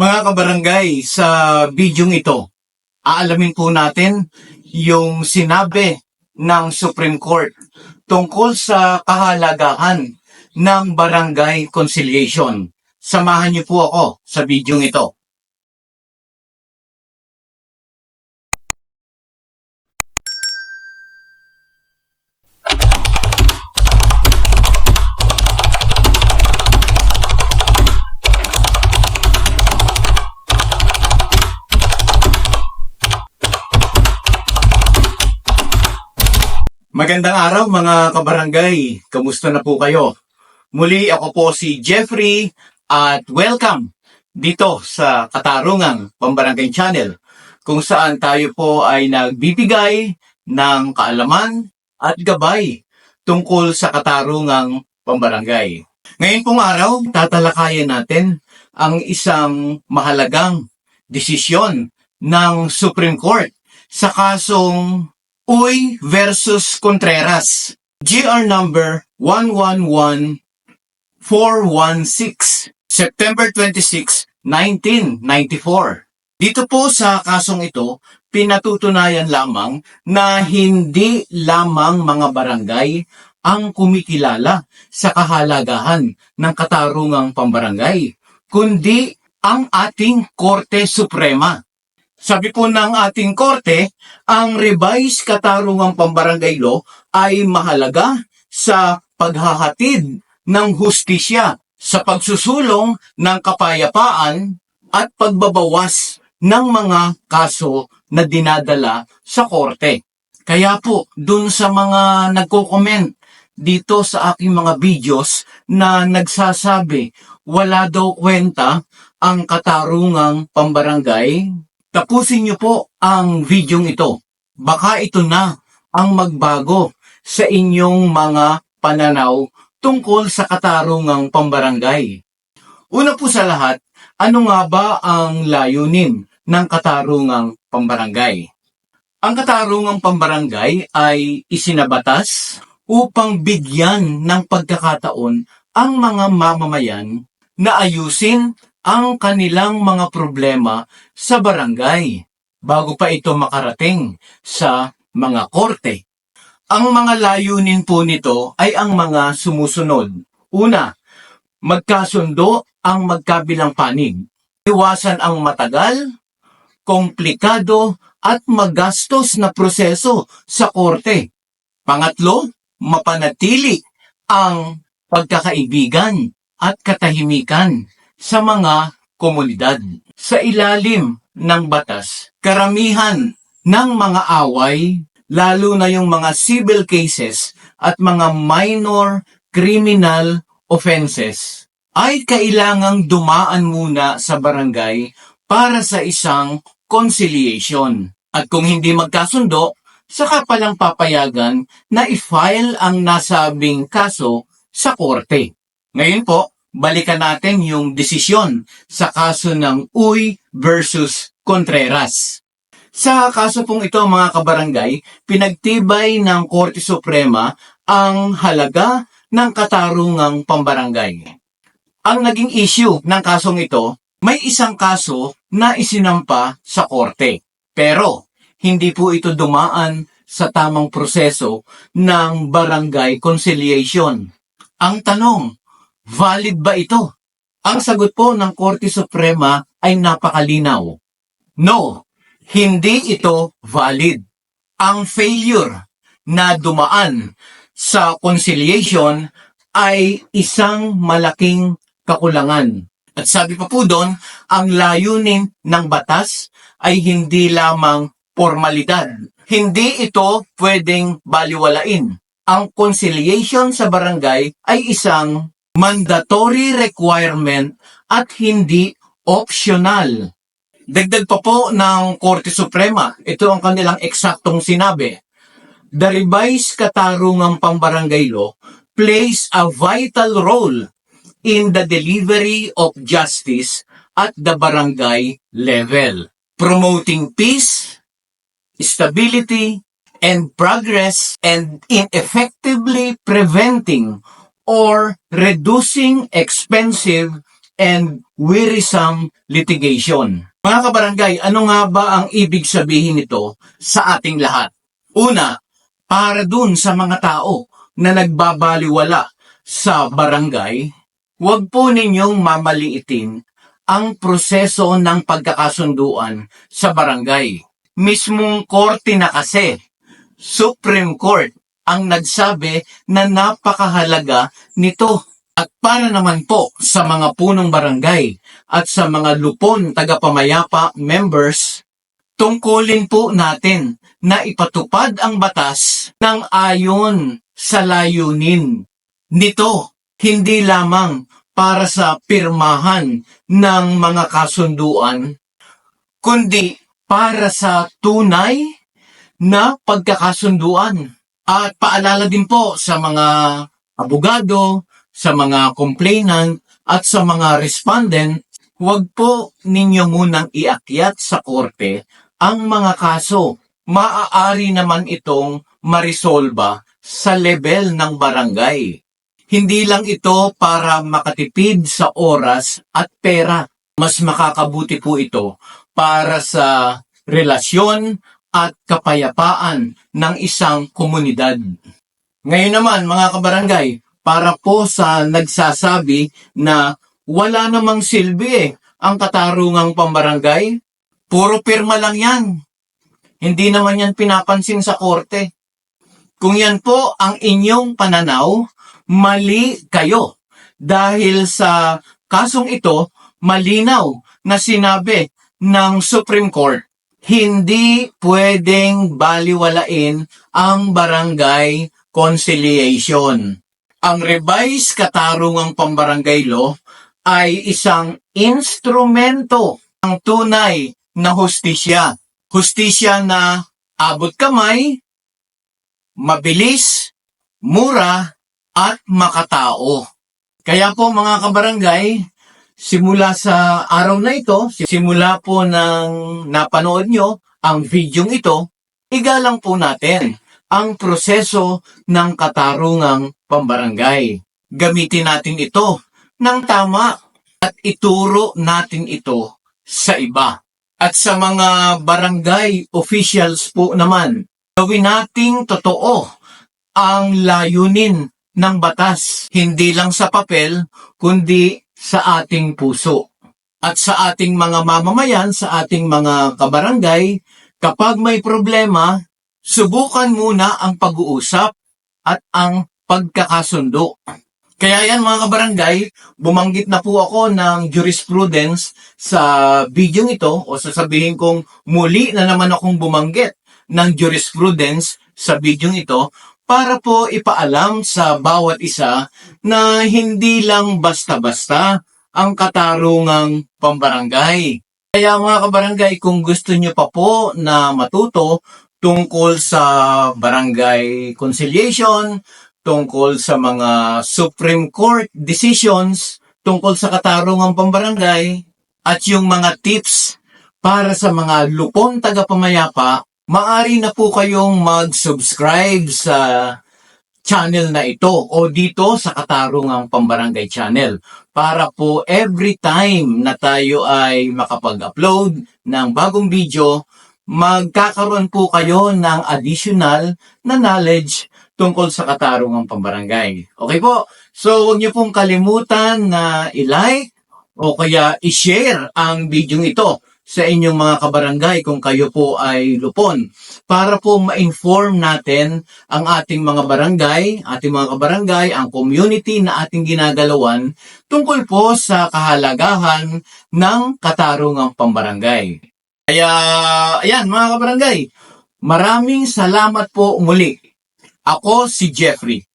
Mga kabarangay, sa bidyong ito, aalamin po natin yung sinabi ng Supreme Court tungkol sa kahalagahan ng barangay conciliation. Samahan niyo po ako sa bidyong ito. Magandang araw mga kabarangay. Kamusta na po kayo? Muli ako po si Jeffrey at welcome dito sa Katarungang Pambarangay Channel kung saan tayo po ay nagbibigay ng kaalaman at gabay tungkol sa Katarungang Pambarangay. Ngayon pong araw, tatalakayan natin ang isang mahalagang desisyon ng Supreme Court sa kasong Uy versus Contreras. GR number 111416, September 26, 1994. Dito po sa kasong ito, pinatutunayan lamang na hindi lamang mga barangay ang kumikilala sa kahalagahan ng katarungang pambarangay, kundi ang ating Korte Suprema. Sabi po ng ating korte, ang revised katarungang pambarangay law ay mahalaga sa paghahatid ng hustisya sa pagsusulong ng kapayapaan at pagbabawas ng mga kaso na dinadala sa korte. Kaya po, dun sa mga nagko-comment dito sa aking mga videos na nagsasabi wala daw kwenta ang katarungang pambarangay, Tapusin niyo po ang videong ito. Baka ito na ang magbago sa inyong mga pananaw tungkol sa katarungang pambarangay. Una po sa lahat, ano nga ba ang layunin ng katarungang pambarangay? Ang katarungang pambarangay ay isinabatas upang bigyan ng pagkakataon ang mga mamamayan na ayusin ang kanilang mga problema sa barangay bago pa ito makarating sa mga korte. Ang mga layunin po nito ay ang mga sumusunod. Una, magkasundo ang magkabilang panig. Iwasan ang matagal, komplikado at magastos na proseso sa korte. Pangatlo, mapanatili ang pagkakaibigan at katahimikan sa mga komunidad. Sa ilalim ng batas, karamihan ng mga away, lalo na yung mga civil cases at mga minor criminal offenses, ay kailangang dumaan muna sa barangay para sa isang conciliation. At kung hindi magkasundo, saka palang papayagan na i-file ang nasabing kaso sa korte. Ngayon po, balikan natin yung desisyon sa kaso ng Uy versus Contreras. Sa kaso pong ito mga kabarangay, pinagtibay ng Korte Suprema ang halaga ng katarungang pambarangay. Ang naging issue ng kasong ito, may isang kaso na isinampa sa korte. Pero hindi po ito dumaan sa tamang proseso ng barangay conciliation. Ang tanong, Valid ba ito? Ang sagot po ng Korte Suprema ay napakalinaw. No, hindi ito valid. Ang failure na dumaan sa conciliation ay isang malaking kakulangan. At sabi pa po doon, ang layunin ng batas ay hindi lamang formalidad. Hindi ito pwedeng baliwalain. Ang conciliation sa barangay ay isang mandatory requirement at hindi optional. Dagdag pa po ng Korte Suprema, ito ang kanilang eksaktong sinabi. The revised katarungang pambarangay law plays a vital role in the delivery of justice at the barangay level, promoting peace, stability, and progress and in effectively preventing or reducing expensive and wearisome litigation. Mga kabarangay, ano nga ba ang ibig sabihin nito sa ating lahat? Una, para dun sa mga tao na nagbabaliwala sa barangay, huwag po ninyong mamaliitin ang proseso ng pagkakasunduan sa barangay. Mismong korte na kasi, Supreme Court, ang nagsabi na napakahalaga nito. At para naman po sa mga punong barangay at sa mga lupon tagapamayapa members, tungkulin po natin na ipatupad ang batas ng ayon sa layunin nito, hindi lamang para sa pirmahan ng mga kasunduan, kundi para sa tunay na pagkakasunduan. At paalala din po sa mga abogado, sa mga complainant, at sa mga respondent, huwag po ninyo munang iakyat sa korte ang mga kaso. Maaari naman itong marisolba sa level ng barangay. Hindi lang ito para makatipid sa oras at pera. Mas makakabuti po ito para sa relasyon at kapayapaan ng isang komunidad. Ngayon naman mga kabarangay, para po sa nagsasabi na wala namang silbi eh, ang katarungang pambarangay, puro pirma lang yan. Hindi naman yan pinapansin sa korte. Kung yan po ang inyong pananaw, mali kayo. Dahil sa kasong ito, malinaw na sinabi ng Supreme Court, hindi pwedeng baliwalain ang barangay conciliation. Ang revised katarungang pambarangay law ay isang instrumento ng tunay na hustisya. Hustisya na abot kamay, mabilis, mura, at makatao. Kaya po mga kabarangay, simula sa araw na ito, simula po ng napanood nyo ang video ito, igalang po natin ang proseso ng katarungang pambarangay. Gamitin natin ito ng tama at ituro natin ito sa iba. At sa mga barangay officials po naman, gawin nating totoo ang layunin ng batas, hindi lang sa papel, kundi sa ating puso. At sa ating mga mamamayan, sa ating mga kabarangay, kapag may problema, subukan muna ang pag-uusap at ang pagkakasundo. Kaya yan mga kabarangay, bumanggit na po ako ng jurisprudence sa video ito o sasabihin kong muli na naman akong bumanggit ng jurisprudence sa video ito para po ipaalam sa bawat isa na hindi lang basta-basta ang katarungang pambarangay. Kaya mga kabarangay, kung gusto nyo pa po na matuto tungkol sa barangay conciliation, tungkol sa mga Supreme Court decisions, tungkol sa katarungang pambarangay, at yung mga tips para sa mga lupon tagapamayapa, maari na po kayong mag-subscribe sa channel na ito o dito sa Katarungang Pambarangay channel para po every time na tayo ay makapag-upload ng bagong video, magkakaroon po kayo ng additional na knowledge tungkol sa katarungang pambarangay. Okay po? So, huwag niyo pong kalimutan na i-like o kaya i-share ang video ito sa inyong mga kabarangay kung kayo po ay lupon para po ma-inform natin ang ating mga barangay, ating mga kabarangay, ang community na ating ginagalawan tungkol po sa kahalagahan ng katarungang pambarangay. Kaya, ayan mga kabarangay, maraming salamat po muli. Ako si Jeffrey